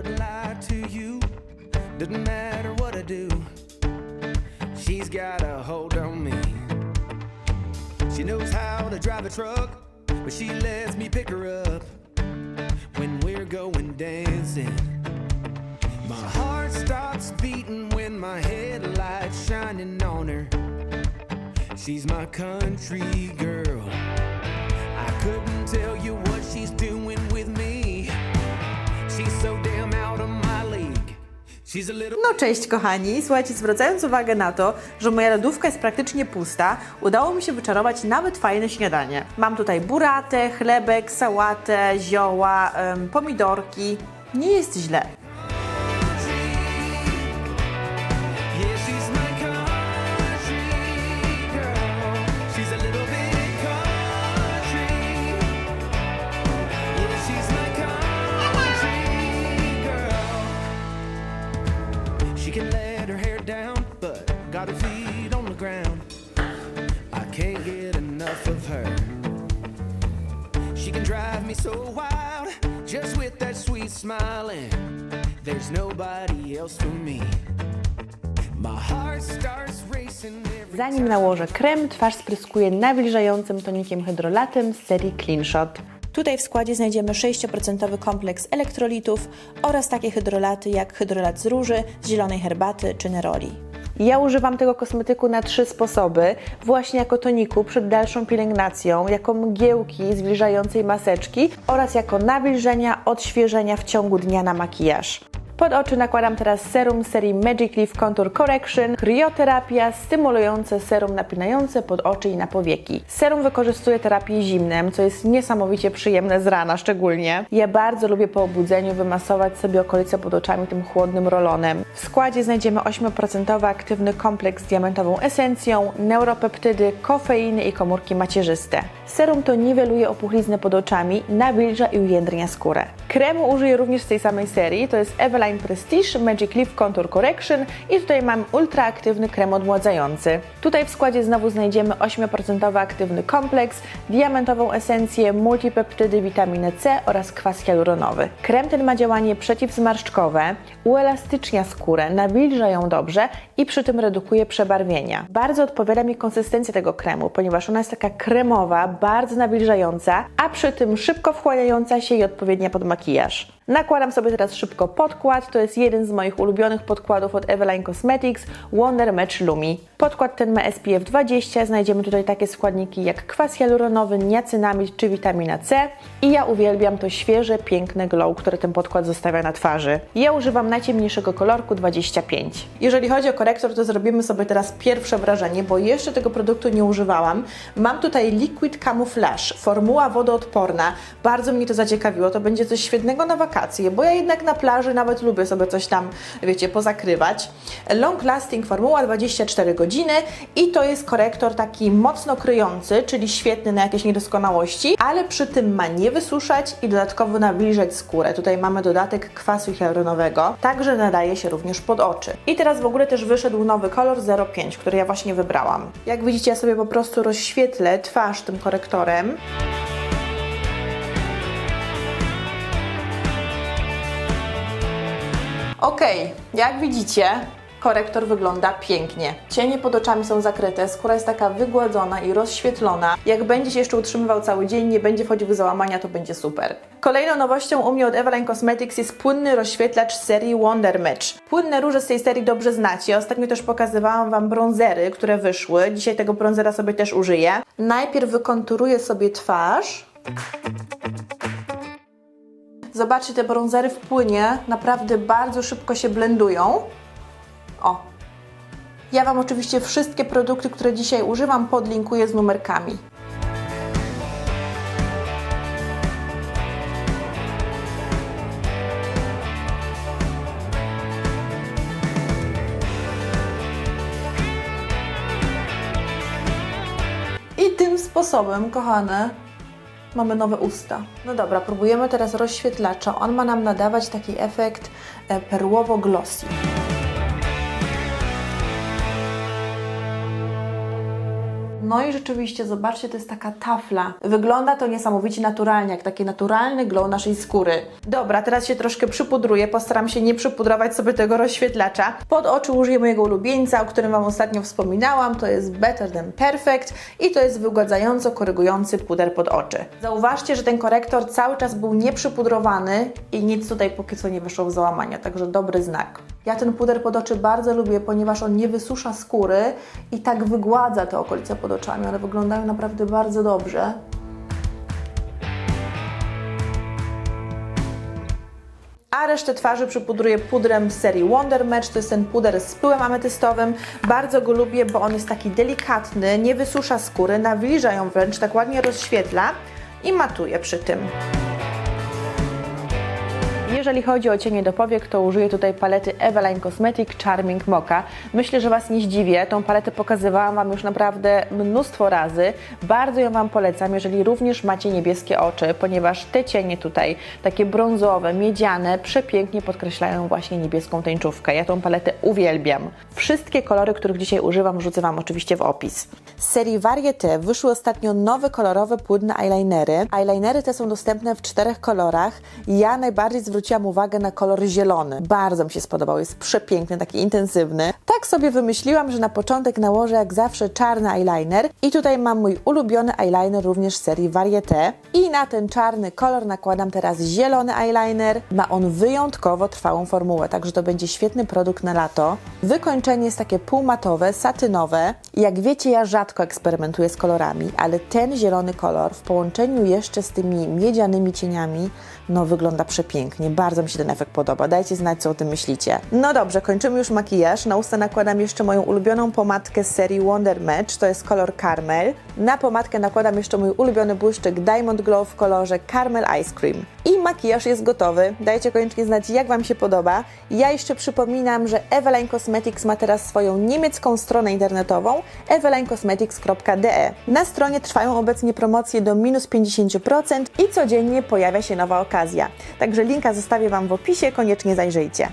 wouldn't lie to you. Doesn't matter what I do. She's got a hold on me. She knows how to drive a truck, but she lets me pick her up when we're going dancing. My heart stops beating when my headlights shining on her. She's my country girl. No cześć kochani, słuchajcie, zwracając uwagę na to, że moja lodówka jest praktycznie pusta, udało mi się wyczarować nawet fajne śniadanie. Mam tutaj buratę, chlebek, sałatę, zioła, em, pomidorki. Nie jest źle. There's nobody else for me. My heart starts racing every Zanim nałożę krem, twarz spryskuję nawilżającym tonikiem hydrolatym z serii Clean Shot. Tutaj w składzie znajdziemy 6% kompleks elektrolitów oraz takie hydrolaty jak hydrolat z róży, z zielonej herbaty czy neroli. Ja używam tego kosmetyku na trzy sposoby. Właśnie jako toniku przed dalszą pielęgnacją, jako mgiełki zwilżającej maseczki oraz jako nawilżenia, odświeżenia w ciągu dnia na makijaż. Pod oczy nakładam teraz serum serii Magic Leaf Contour Correction, krioterapia, stymulujące serum napinające pod oczy i na powieki. Serum wykorzystuję terapię zimnem, co jest niesamowicie przyjemne z rana szczególnie. Ja bardzo lubię po obudzeniu wymasować sobie okolice pod oczami tym chłodnym rolonem. W składzie znajdziemy 8% aktywny kompleks z diamentową esencją, neuropeptydy, kofeiny i komórki macierzyste. Serum to niweluje opuchlizny pod oczami, nawilża i ujędrnia skórę. Kremu użyję również z tej samej serii, to jest Eveline Prestige Magic Leaf Contour Correction i tutaj mam ultraaktywny krem odmładzający. Tutaj w składzie znowu znajdziemy 8% aktywny kompleks, diamentową esencję, multipeptydy, witaminę C oraz kwas hialuronowy. Krem ten ma działanie przeciwzmarszczkowe, uelastycznia skórę, nawilża ją dobrze i przy tym redukuje przebarwienia. Bardzo odpowiada mi konsystencja tego kremu, ponieważ ona jest taka kremowa, bardzo nawilżająca, a przy tym szybko wchłaniająca się i odpowiednia pod makijaż. maquiagem. Nakładam sobie teraz szybko podkład, to jest jeden z moich ulubionych podkładów od Eveline Cosmetics Wonder Match Lumi. Podkład ten ma SPF 20, znajdziemy tutaj takie składniki jak kwas hialuronowy, niacynamid czy witamina C i ja uwielbiam to świeże, piękne glow, które ten podkład zostawia na twarzy. Ja używam najciemniejszego kolorku 25. Jeżeli chodzi o korektor, to zrobimy sobie teraz pierwsze wrażenie, bo jeszcze tego produktu nie używałam. Mam tutaj Liquid Camouflage, formuła wodoodporna. Bardzo mnie to zaciekawiło, to będzie coś świetnego na wakacje, bo ja jednak na plaży nawet lubię sobie coś tam, wiecie, pozakrywać. Long Lasting formuła 24 godziny i to jest korektor taki mocno kryjący, czyli świetny na jakieś niedoskonałości, ale przy tym ma nie wysuszać i dodatkowo nawilżać skórę. Tutaj mamy dodatek kwasu hialuronowego, także nadaje się również pod oczy. I teraz w ogóle też wyszedł nowy kolor 05, który ja właśnie wybrałam. Jak widzicie, ja sobie po prostu rozświetlę twarz tym korektorem. Ok, jak widzicie, korektor wygląda pięknie. Cienie pod oczami są zakryte, skóra jest taka wygładzona i rozświetlona. Jak będzie się jeszcze utrzymywał cały dzień, nie będzie wchodził w załamania, to będzie super. Kolejną nowością u mnie od Eveline Cosmetics jest płynny rozświetlacz serii Wonder Match. Płynne róże z tej serii dobrze znacie. Ostatnio też pokazywałam Wam bronzery, które wyszły. Dzisiaj tego bronzera sobie też użyję. Najpierw wykonturuję sobie twarz. Zobaczcie, te bronzery w płynie naprawdę bardzo szybko się blendują. O. Ja Wam oczywiście wszystkie produkty, które dzisiaj używam, podlinkuję z numerkami. I tym sposobem, kochane, mamy nowe usta. No dobra, próbujemy teraz rozświetlacza. On ma nam nadawać taki efekt e, perłowo-glossy. No i rzeczywiście, zobaczcie, to jest taka tafla. Wygląda to niesamowicie naturalnie, jak taki naturalny glow naszej skóry. Dobra, teraz się troszkę przypudruję, postaram się nie przypudrować sobie tego rozświetlacza. Pod oczy użyję mojego ulubieńca, o którym Wam ostatnio wspominałam, to jest Better Than Perfect i to jest wygładzająco korygujący puder pod oczy. Zauważcie, że ten korektor cały czas był nieprzypudrowany i nic tutaj póki co nie wyszło w załamania, także dobry znak. Ja ten puder pod oczy bardzo lubię, ponieważ on nie wysusza skóry i tak wygładza te okolice pod oczami. One wyglądają naprawdę bardzo dobrze. A resztę twarzy przypudruję pudrem z serii Wonder Match. To jest ten puder z pyłem ametystowym. Bardzo go lubię, bo on jest taki delikatny, nie wysusza skóry, nawilża ją wręcz, tak ładnie rozświetla i matuje przy tym. Jeżeli chodzi o cienie do powiek, to użyję tutaj palety Eveline Cosmetic Charming Mocha. Myślę, że Was nie zdziwię, tą paletę pokazywałam Wam już naprawdę mnóstwo razy. Bardzo ją Wam polecam, jeżeli również macie niebieskie oczy, ponieważ te cienie tutaj, takie brązowe, miedziane, przepięknie podkreślają właśnie niebieską tęczówkę. Ja tą paletę uwielbiam. Wszystkie kolory, których dzisiaj używam, wrzucę Wam oczywiście w opis. Z serii Varieté wyszły ostatnio nowe kolorowe płynne eyelinery. Eyelinery te są dostępne w czterech kolorach. Ja najbardziej zwróciłam uwagę na kolor zielony. Bardzo mi się spodobał, jest przepiękny, taki intensywny. Tak sobie wymyśliłam, że na początek nałożę jak zawsze czarny eyeliner i tutaj mam mój ulubiony eyeliner również z serii Varieté i na ten czarny kolor nakładam teraz zielony eyeliner. Ma on wyjątkowo trwałą formułę, także to będzie świetny produkt na lato. Wykończenie jest takie półmatowe, satynowe. Jak wiecie, ja rzadko eksperymentuję z kolorami, ale ten zielony kolor w połączeniu jeszcze z tymi miedzianymi cieniami, no wygląda przepięknie. Bardzo mi się ten efekt podoba. Dajcie znać, co o tym myślicie. No dobrze, kończymy już makijaż. Na usta nakładam jeszcze moją ulubioną pomadkę z serii Wonder Match, to jest kolor Caramel. Na pomadkę nakładam jeszcze mój ulubiony błyszczyk Diamond Glow w kolorze Caramel Ice Cream. I makijaż jest gotowy. Dajcie koniecznie znać, jak Wam się podoba. Ja jeszcze przypominam, że Eveline Cosmetics ma teraz swoją niemiecką stronę internetową evelinecosmetics.de. Na stronie trwają obecnie promocje do minus 50% i codziennie pojawia się nowa okazja. Także linka zostawię Wam w opisie, koniecznie zajrzyjcie.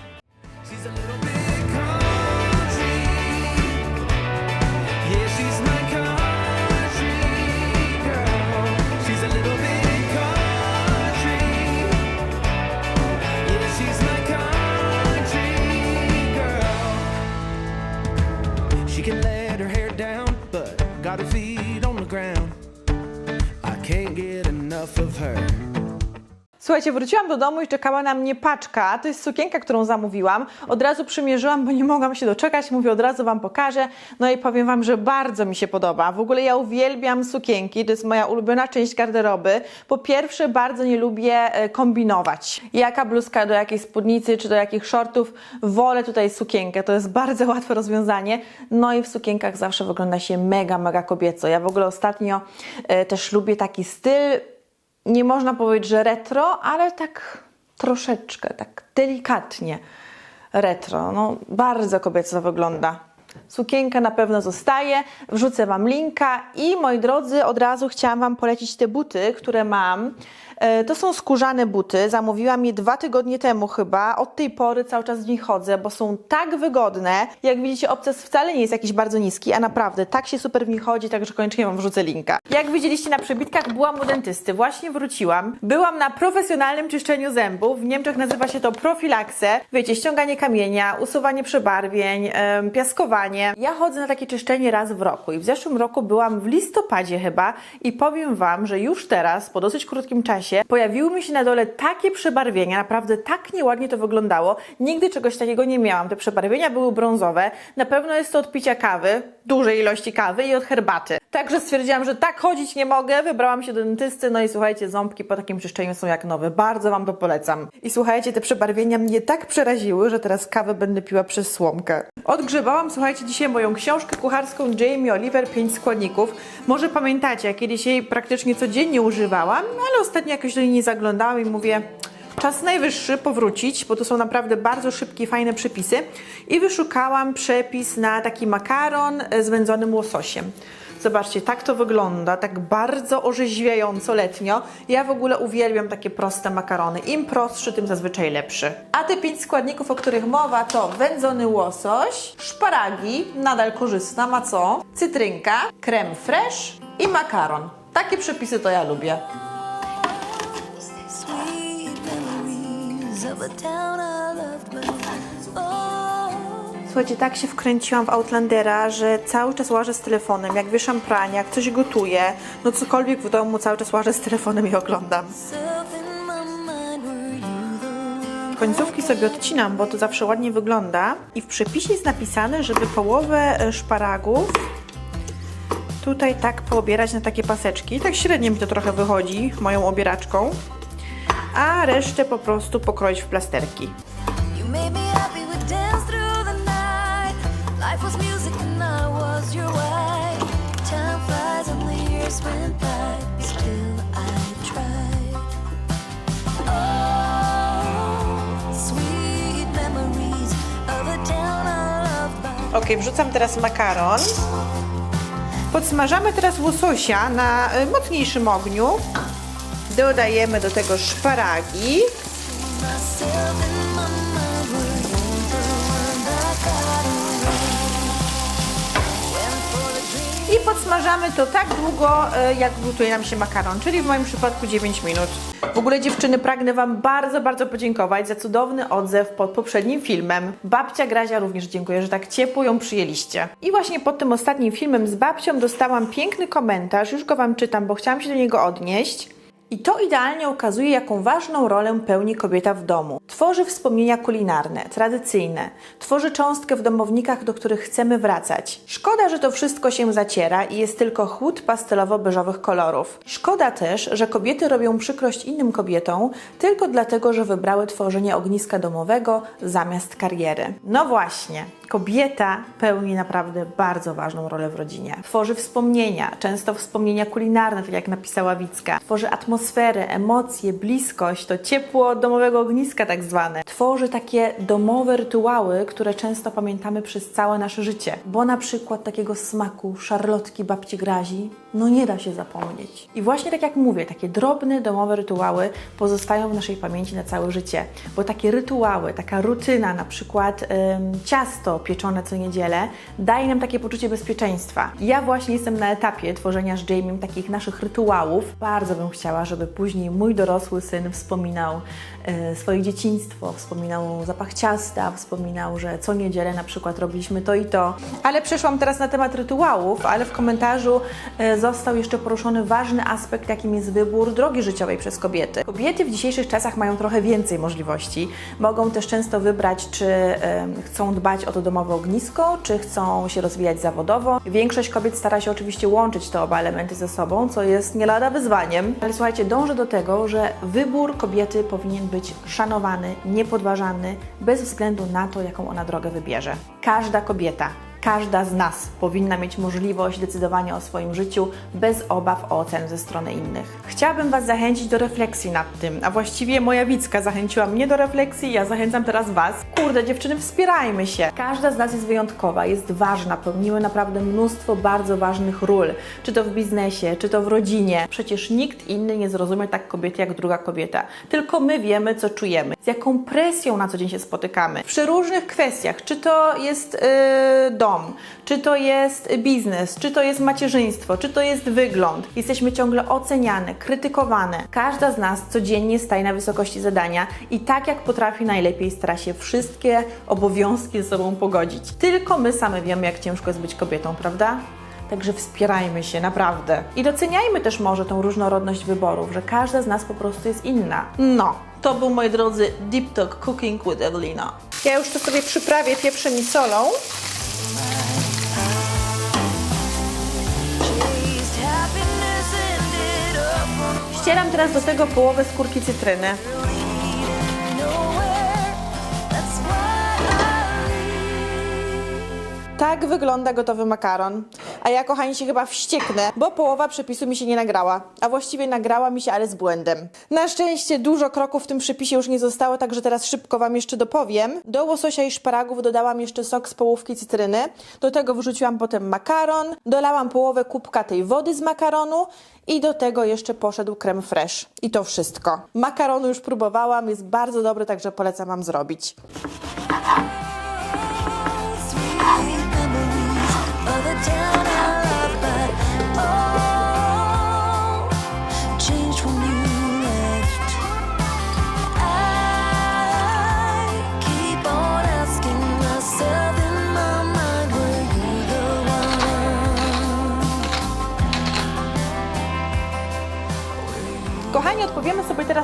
Słuchajcie, wróciłam do domu i czekała na mnie paczka. To jest sukienka, którą zamówiłam. Od razu przymierzyłam, bo nie mogłam się doczekać. Mówię, od razu Wam pokażę. No i powiem Wam, że bardzo mi się podoba. W ogóle ja uwielbiam sukienki. To jest moja ulubiona część garderoby. Po pierwsze, bardzo nie lubię e, kombinować. Jaka bluzka do jakiej spódnicy, czy do jakich shortów. Wolę tutaj sukienkę. To jest bardzo łatwe rozwiązanie. No i w sukienkach zawsze wygląda się mega, mega kobieco. Ja w ogóle ostatnio e, też lubię taki styl nie można powiedzieć, że retro, ale tak troszeczkę, tak delikatnie retro. No, bardzo kobieco wygląda. Sukienka na pewno zostaje, wrzucę Wam linka i moi drodzy, od razu chciałam Wam polecić te buty, które mam. E, To są skórzane buty, zamówiłam je dwa tygodnie temu chyba. Od tej pory cały czas w nich chodzę, bo są tak wygodne. Jak widzicie, obces wcale nie jest jakiś bardzo niski, a naprawdę tak się super w nich chodzi, także koniecznie Wam wrzucę linka. Jak widzieliście na przebitkach, byłam u dentysty, właśnie wróciłam. Byłam na profesjonalnym czyszczeniu zębów. W Niemczech nazywa się to profilaksę. Wiecie, ściąganie kamienia, usuwanie przebarwień, piaskowanie. Ja chodzę na takie czyszczenie raz w roku i w zeszłym roku byłam w listopadzie chyba i powiem Wam, że już teraz, po dosyć krótkim czasie, pojawiły mi się na dole takie przebarwienia, naprawdę tak nieładnie to wyglądało. Nigdy czegoś takiego nie miałam. Te przebarwienia były brązowe. Na pewno jest to od picia kawy, dużej ilości kawy i od herbaty. Także stwierdziłam, że tak chodzić nie mogę. Wybrałam się do dentysty, no i słuchajcie, ząbki po takim czyszczeniu są jak nowe. Bardzo Wam to polecam. I słuchajcie, te przebarwienia mnie tak przeraziły, że teraz kawę będę piła przez słomkę. Odgrzebałam, słuchajcie, dzisiaj moją książkę kucharską Jamie Oliver 5 składników. Może pamiętacie, ja kiedyś jej praktycznie codziennie używałam, no ale ostatnio jakoś do niej nie zaglądałam i mówię, Czas najwyższy powrócić, bo to są naprawdę bardzo szybkie, fajne przepisy. I wyszukałam przepis na taki makaron z wędzonym łososiem. Zobaczcie, tak to wygląda, tak bardzo orzeźwiająco letnio. Ja w ogóle uwielbiam takie proste makarony. Im prostszy, tym zazwyczaj lepszy. A te pięć składników, o których mowa, to wędzony łosoś, szparagi, nadal korzystna, ma co? Cytrynka, krem fresh i makaron. Takie przepisy to ja lubię. Sweet Słuchajcie, tak się wkręciłam w Outlandera, że cały czas łażę z telefonem, jak wieszam pranie, jak coś gotuję, no cokolwiek w domu, cały czas łażę z telefonem i oglądam. Końcówki sobie odcinam, bo to zawsze ładnie wygląda. I w przepisie jest napisane, żeby połowę e, szparagów tutaj tak poobierać na takie paseczki. Tak średnio mi to trochę wychodzi moją obieraczką. A resztę po prostu pokroić w plasterki. Life was music and I was your wife. Time flies and the years went by, still I tried. Oh, sweet memories of a town I loved by. Ok, wrzucam teraz makaron. Podsmażamy teraz łososia na y, mocniejszym ogniu. Dodajemy do tego szparagi. Myself I podsmażamy to tak długo, y, jak gotuje nam się makaron, czyli w moim przypadku 9 minut. W ogóle dziewczyny, pragnę Wam bardzo, bardzo podziękować za cudowny odzew pod poprzednim filmem. Babcia Grazia również dziękuję, że tak ciepło ją przyjęliście. I właśnie pod tym ostatnim filmem z babcią dostałam piękny komentarz, już go Wam czytam, bo chciałam się do niego odnieść. I to idealnie ukazuje, jaką ważną rolę pełni kobieta w domu. Tworzy wspomnienia kulinarne, tradycyjne, tworzy cząstkę w domownikach, do których chcemy wracać. Szkoda, że to wszystko się zaciera i jest tylko chłód pastelowo-beżowych kolorów. Szkoda też, że kobiety robią przykrość innym kobietom tylko dlatego, że wybrały tworzenie ogniska domowego zamiast kariery. No właśnie, Kobieta pełni naprawdę bardzo ważną rolę w rodzinie. Tworzy wspomnienia, często wspomnienia kulinarne, tak jak napisała Wicka. Tworzy atmosferę, emocje, bliskość, to ciepło domowego ogniska tak zwane. Tworzy takie domowe rytuały, które często pamiętamy przez całe nasze życie. Bo na przykład takiego smaku szarlotki babci Grazi, no nie da się zapomnieć. I właśnie tak jak mówię, takie drobne domowe rytuały pozostają w naszej pamięci na całe życie. Bo takie rytuały, taka rutyna, na przykład ym, ciasto pieczone co niedzielę, daje nam takie poczucie bezpieczeństwa. Ja właśnie jestem na etapie tworzenia z Jamiem takich naszych rytuałów. Bardzo bym chciała, żeby później mój dorosły syn wspominał swoje dzieciństwo, wspominał zapach ciasta, wspominał, że co niedzielę na przykład robiliśmy to i to. Ale przeszłam teraz na temat rytuałów, ale w komentarzu e, został jeszcze poruszony ważny aspekt, jakim jest wybór drogi życiowej przez kobiety. Kobiety w dzisiejszych czasach mają trochę więcej możliwości. Mogą też często wybrać, czy e, chcą dbać o to domowe ognisko, czy chcą się rozwijać zawodowo. Większość kobiet stara się oczywiście łączyć te oba elementy ze sobą, co jest nie lada wyzwaniem. Ale słuchajcie, dążę do tego, że wybór kobiety powinien być szanowany, niepodważany, bez względu na to, jaką ona drogę wybierze. Każda kobieta każda z nas powinna mieć możliwość decydowania o swoim życiu bez obaw o ocenę ze strony innych. Chciałabym Was zachęcić do refleksji nad tym, a właściwie moja Wicka zachęciła mnie do refleksji, ja zachęcam teraz Was. Kurde, dziewczyny, wspierajmy się. Każda z nas jest wyjątkowa, jest ważna, pełnimy naprawdę mnóstwo bardzo ważnych ról, czy to w biznesie, czy to w rodzinie. Przecież nikt inny nie zrozumie tak kobiety jak druga kobieta. Tylko my wiemy, co czujemy, z jaką presją na co dzień się spotykamy. Przy różnych kwestiach, czy to jest yy, dom, czy to jest biznes, czy to jest macierzyństwo, czy to jest wygląd. Jesteśmy ciągle oceniane, krytykowane. Każda z nas codziennie staje na wysokości zadania i tak jak potrafi najlepiej stara się wszystkie obowiązki ze sobą pogodzić. Tylko my same wiemy, jak ciężko jest być kobietą, prawda? Także wspierajmy się, naprawdę. I doceniajmy też może tą różnorodność wyborów, że każda z nas po prostu jest inna. No, to był, moi drodzy, Deep Talk Cooking with Evelina. Ja już to sobie przyprawię pieprzem i solą. Ścieram teraz do tego połowę skórki cytryny. Tak wygląda gotowy makaron. A ja, kochani, się chyba wścieknę, bo połowa przepisu mi się nie nagrała. A właściwie nagrała mi się, ale z błędem. Na szczęście dużo kroków w tym przepisie już nie zostało, także teraz szybko Wam jeszcze dopowiem. Do łososia i szparagów dodałam jeszcze sok z połówki cytryny. Do tego wrzuciłam potem makaron, dolałam połowę kubka tej wody z makaronu i do tego jeszcze poszedł krem fresh. I to wszystko. Makaronu już próbowałam, jest bardzo dobry, także polecam Wam zrobić.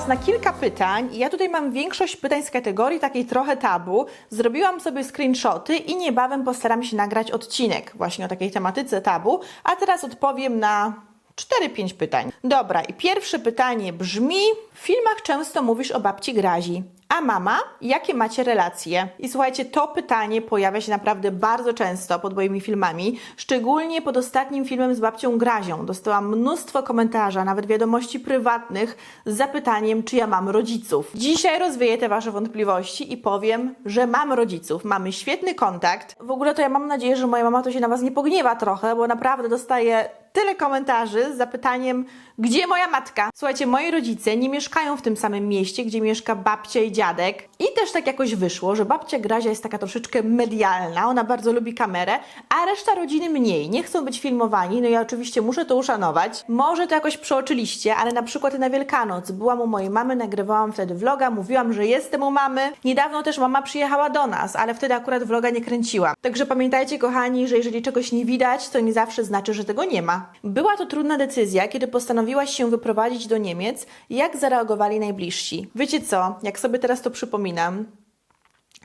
Na kilka pytań. Ja tutaj mam większość pytań z kategorii takiej trochę tabu. Zrobiłam sobie screenshoty i niebawem postaram się nagrać odcinek właśnie o takiej tematyce tabu. A teraz odpowiem na 4-5 pytań. Dobra, i pierwsze pytanie brzmi: W filmach często mówisz o babci Grazi. A mama, jakie macie relacje? I słuchajcie, to pytanie pojawia się naprawdę bardzo często pod moimi filmami, szczególnie pod ostatnim filmem z babcią Grazią. Dostałam mnóstwo komentarzy, nawet wiadomości prywatnych z zapytaniem, czy ja mam rodziców. Dzisiaj rozwieję te Wasze wątpliwości i powiem, że mam rodziców. Mamy świetny kontakt. W ogóle to ja mam nadzieję, że moja mama to się na Was nie pogniewa trochę, bo naprawdę dostaję tyle komentarzy z zapytaniem, gdzie moja matka? Słuchajcie, moi rodzice nie mieszkają w tym samym mieście, gdzie mieszka babcia i dziadek. I też tak jakoś wyszło, że babcia Grazia jest taka troszeczkę medialna, ona bardzo lubi kamerę, a reszta rodziny mniej. Nie chcą być filmowani, no ja oczywiście muszę to uszanować. Może to jakoś przeoczyliście, ale na przykład na Wielkanoc byłam u mojej mamy, nagrywałam wtedy vloga, mówiłam, że jestem u mamy. Niedawno też mama przyjechała do nas, ale wtedy akurat vloga nie kręciłam. Także pamiętajcie, kochani, że jeżeli czegoś nie widać, to nie zawsze znaczy, że tego nie ma. Była to trudna decyzja, kiedy postanowiłaś się wyprowadzić do Niemiec. Jak zareagowali najbliżsi? Wiecie co, jak sobie teraz to przypominam,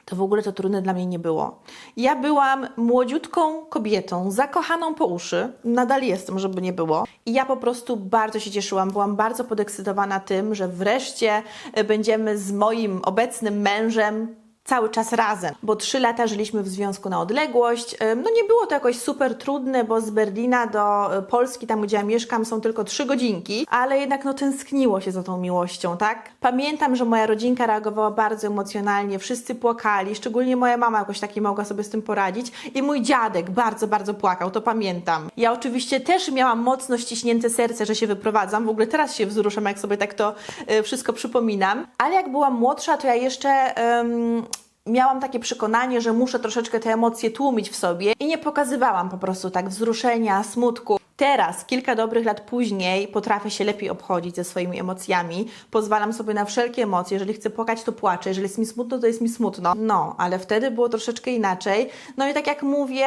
to w ogóle to trudne dla mnie nie było. Ja byłam młodziutką kobietą, zakochaną po uszy, nadal jestem, żeby nie było. I ja po prostu bardzo się cieszyłam, byłam bardzo podekscytowana tym, że wreszcie e, będziemy z moim obecnym mężem cały czas razem, bo trzy lata żyliśmy w związku na odległość. No nie było to jakoś super trudne, bo z Berlina do y, Polski, tam gdzie ja mieszkam, są tylko trzy godzinki, ale jednak no tęskniło się za tą miłością, tak? Pamiętam, że moja rodzinka reagowała bardzo emocjonalnie, wszyscy płakali, szczególnie moja mama jakoś tak nie mogła sobie z tym poradzić i mój dziadek bardzo, bardzo płakał, to pamiętam. Ja oczywiście też miałam mocno ściśnięte serce, że się wyprowadzam, w ogóle teraz się wzruszam, jak sobie tak to y, wszystko przypominam, ale jak byłam młodsza, to ja jeszcze... ym, miałam takie przekonanie, że muszę troszeczkę te emocje tłumić w sobie i nie pokazywałam po prostu tak wzruszenia, smutku. Teraz, kilka dobrych lat później, potrafię się lepiej obchodzić ze swoimi emocjami. Pozwalam sobie na wszelkie emocje. Jeżeli chcę płakać, to płaczę. Jeżeli jest mi smutno, to jest mi smutno. No, ale wtedy było troszeczkę inaczej. No i tak jak mówię,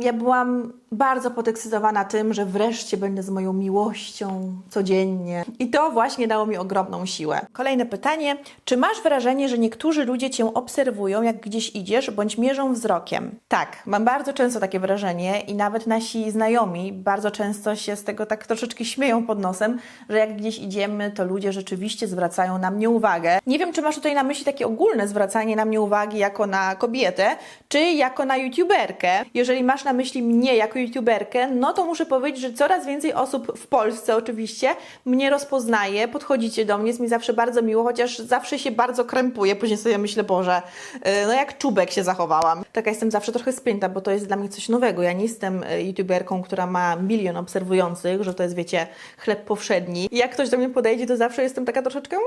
ja byłam bardzo podekscytowana tym, że wreszcie będę z moją miłością codziennie. I to właśnie dało mi ogromną siłę. Kolejne pytanie. Czy masz wrażenie, że niektórzy ludzie cię obserwują, jak gdzieś idziesz, bądź mierzą wzrokiem? Tak, mam bardzo często takie wrażenie i nawet nasi znajomi bardzo często się z tego tak troszeczkę śmieją pod nosem, że jak gdzieś idziemy, to ludzie rzeczywiście zwracają na mnie uwagę. Nie wiem, czy masz tutaj na myśli takie ogólne zwracanie na mnie uwagi jako na kobietę, czy jako na youtuberkę. Jeżeli masz na myśli mnie jako youtuberkę, no to muszę powiedzieć, że coraz więcej osób w Polsce oczywiście mnie rozpoznaje, podchodzicie do mnie, jest mi zawsze bardzo miło, chociaż zawsze się bardzo krępuję, później sobie myślę, Boże, yy, no jak czubek się zachowałam. Taka jestem zawsze trochę spięta, bo to jest dla mnie coś nowego. Ja nie jestem y, youtuberką, która ma milion obserwujących, że to jest, wiecie, chleb powszedni. Jak ktoś do mnie podejdzie, to zawsze jestem taka troszeczkę, mm,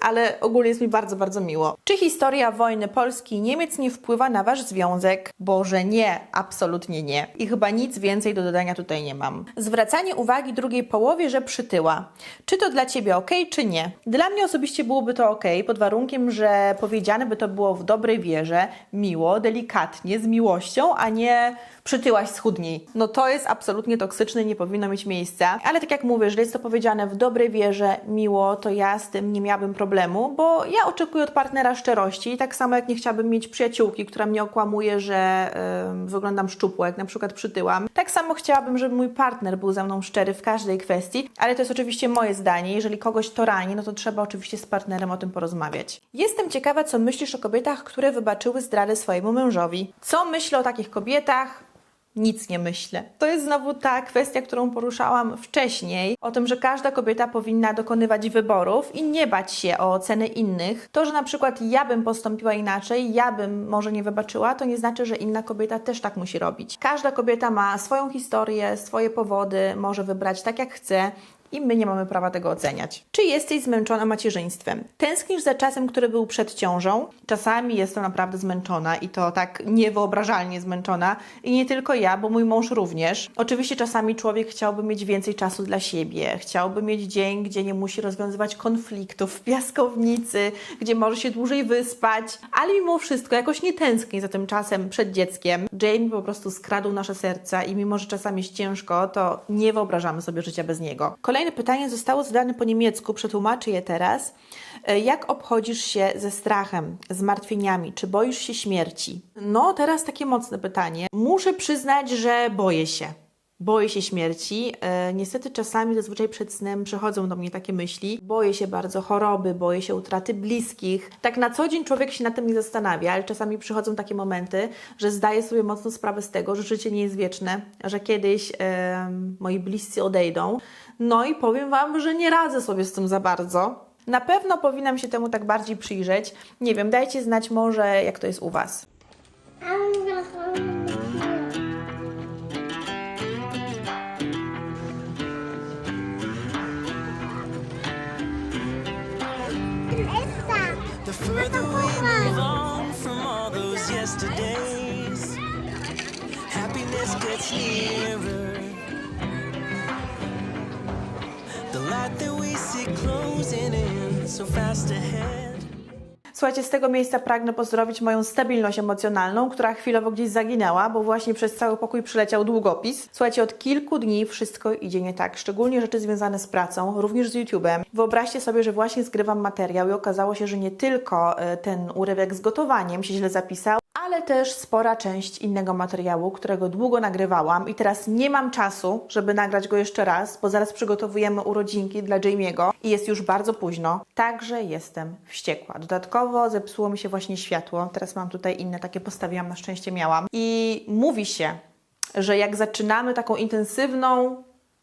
ale ogólnie jest mi bardzo, bardzo miło. Czy historia wojny Polski i Niemiec nie wpływa na wasz związek? Boże, nie, absolutnie nie. I chyba nic więcej do dodania tutaj nie mam. Zwracanie uwagi drugiej połowie, że przytyła. Czy to dla ciebie ok, czy nie? Dla mnie osobiście byłoby to ok, pod warunkiem, że powiedziane by to było w dobrej wierze, miło, delikatnie, z miłością, a nie przytyłaś schudniej. No to jest absolutnie toksyczne, nie powinno mieć miejsca. Ale tak jak mówię, że jest to powiedziane w dobrej wierze, miło, to ja z tym nie miałabym problemu, bo ja oczekuję od partnera szczerości, tak samo jak nie chciałabym mieć przyjaciółki, która mnie okłamuje, że ym, wyglądam szczupło, jak na przykład Tak samo chciałabym, żeby mój partner był ze mną szczery w każdej kwestii, ale to jest oczywiście moje zdanie. Jeżeli kogoś to rani, no to trzeba oczywiście z partnerem o tym porozmawiać. Jestem ciekawa, co myślisz o kobietach, które wybaczyły zdradę swojemu mężowi. Co myślę o takich kobietach? Nic nie myślę. To jest znowu ta kwestia, którą poruszałam wcześniej, o tym, że każda kobieta powinna dokonywać wyborów i nie bać się o oceny innych. To, że na przykład ja bym postąpiła inaczej, ja bym może nie wybaczyła, to nie znaczy, że inna kobieta też tak musi robić. Każda kobieta ma swoją historię, swoje powody, może wybrać tak jak chce i my nie mamy prawa tego oceniać. Czy jesteś zmęczona macierzyństwem? Tęsknisz za czasem, który był przed ciążą? Czasami jestem naprawdę zmęczona i to tak niewyobrażalnie zmęczona. I nie tylko ja, bo mój mąż również. Oczywiście czasami człowiek chciałby mieć więcej czasu dla siebie, chciałby mieć dzień, gdzie nie musi rozwiązywać konfliktów w piaskownicy, gdzie może się dłużej wyspać, ale mimo wszystko jakoś nie tęsknię za tym czasem przed dzieckiem. Jamie po prostu skradł nasze serca i mimo, że czasami jest ciężko, to nie wyobrażamy sobie życia bez niego. Kolejne pytanie zostało zadane po niemiecku, przetłumaczę je teraz. E, Jak obchodzisz się ze strachem, zmartwieniami? Czy boisz się śmierci? No, teraz takie mocne pytanie. Muszę przyznać, że boję się. Boję się śmierci. E, niestety czasami zazwyczaj przed snem przychodzą do mnie takie myśli. Boję się bardzo choroby, boję się utraty bliskich. Tak na co dzień człowiek się nad tym nie zastanawia, ale czasami przychodzą takie momenty, że zdaję sobie mocno sprawę z tego, że życie nie jest wieczne, że kiedyś em, moi bliscy odejdą. No i powiem Wam, że nie radzę sobie z tym za bardzo. Na pewno powinnam się temu tak bardziej przyjrzeć. Nie wiem, dajcie znać może, jak to jest u Was. Further we move on from all those yesterdays, happiness gets nearer. The light that we see closing in so fast ahead. Słuchajcie, z tego miejsca pragnę pozdrowić moją stabilność emocjonalną, która chwilowo gdzieś zaginęła, bo właśnie przez cały pokój przyleciał długopis. Słuchajcie, od kilku dni wszystko idzie nie tak, szczególnie rzeczy związane z pracą, również z YouTube'em. Wyobraźcie sobie, że właśnie zgrywam materiał i okazało się, że nie tylko e, ten urywek z gotowaniem się źle zapisał, ale też spora część innego materiału, którego długo nagrywałam i teraz nie mam czasu, żeby nagrać go jeszcze raz, bo zaraz przygotowujemy urodzinki dla Jamie'ego i jest już bardzo późno. Także jestem wściekła. Dodatkowo zepsuło mi się właśnie światło. Teraz mam tutaj inne takie postawiłam, na szczęście miałam. I mówi się, że jak zaczynamy taką intensywną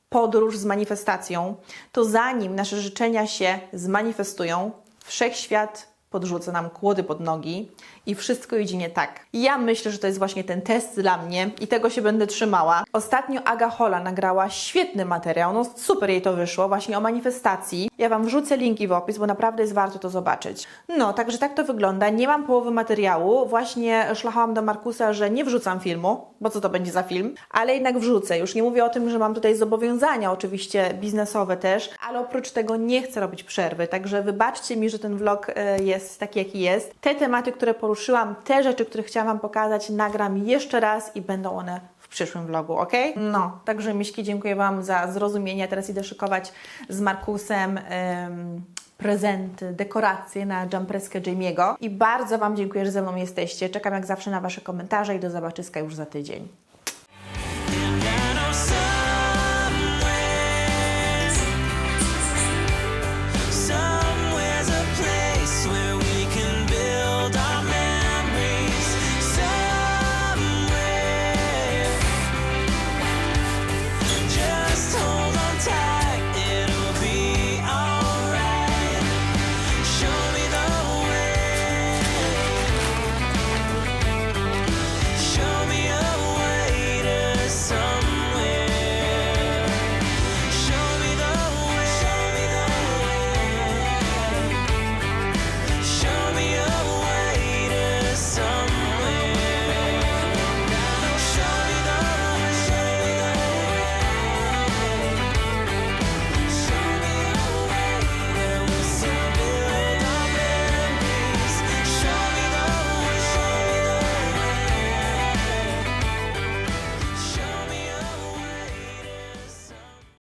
podróż z manifestacją, to zanim nasze życzenia się zmanifestują, wszechświat podrzuca nam kłody pod nogi i wszystko idzie nie tak. Ja myślę, że to jest właśnie ten test dla mnie i tego się będę trzymała. Ostatnio Aga Hola nagrała świetny materiał, no super jej to wyszło, właśnie o manifestacji. Ja Wam wrzucę linki w opis, bo naprawdę jest warto to zobaczyć. No, także tak to wygląda. Nie mam połowy materiału. Właśnie szlachałam do Markusa, że nie wrzucam filmu, bo co to będzie za film, ale jednak wrzucę. Już nie mówię o tym, że mam tutaj zobowiązania, oczywiście biznesowe też, ale oprócz tego nie chcę robić przerwy, także wybaczcie mi, że ten vlog e, jest taki, jaki jest. Te tematy, które poruszyłam, te rzeczy, które chciałam Wam pokazać, nagram jeszcze raz i będą one w przyszłym vlogu, ok? No, także Miśki, dziękuję Wam za zrozumienie. Teraz idę szykować z Markusem em, prezenty, dekoracje na jumpreskę Jamie'ego i bardzo Wam dziękuję, że ze mną jesteście. Czekam jak zawsze na Wasze komentarze i do zobaczyska już za tydzień.